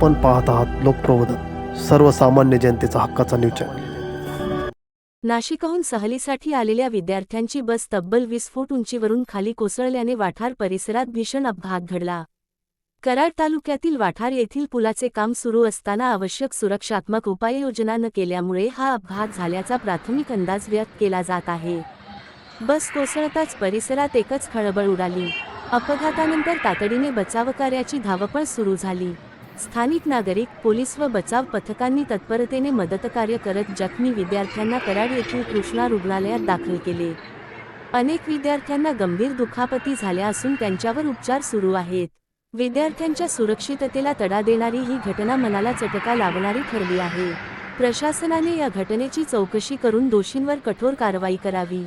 आपण पाहत आहात लोकप्रबोधन सर्वसामान्य जनतेचा हक्काचा न्यूज चॅनल नाशिकहून सहलीसाठी आलेल्या विद्यार्थ्यांची बस तब्बल वीस फूट उंचीवरून खाली कोसळल्याने वाठार परिसरात भीषण अपघात घडला. कराड तालुक्यातील वाठार येथील पुलाचे काम सुरू असताना आवश्यक सुरक्षात्मक उपाययोजना न केल्यामुळे हा अपघात झाल्याचा प्राथमिक अंदाज व्यक्त केला जात आहे. बस कोसळताच परिसरात एकच खळबळ उडाली. अपघातानंतर तातडीने बचावकार्याची धावपळ सुरू झाली. स्थानिक नागरिक पोलीस व बचाव पथकांनी तत्परतेने मदतकार्य करत जखमी विद्यार्थ्यांना कराड येथील कृष्णा रुग्णालयात दाखल केले. अनेक विद्यार्थ्यांना गंभीर दुखापती झाल्या असून त्यांच्यावर उपचार सुरू आहेत. विद्यार्थ्यांच्या सुरक्षिततेला तडा देणारी ही घटना मनाला चटका लावणारी ठरली आहे. प्रशासनाने या घटनेची चौकशी करून दोषींवर कठोर कारवाई करावी.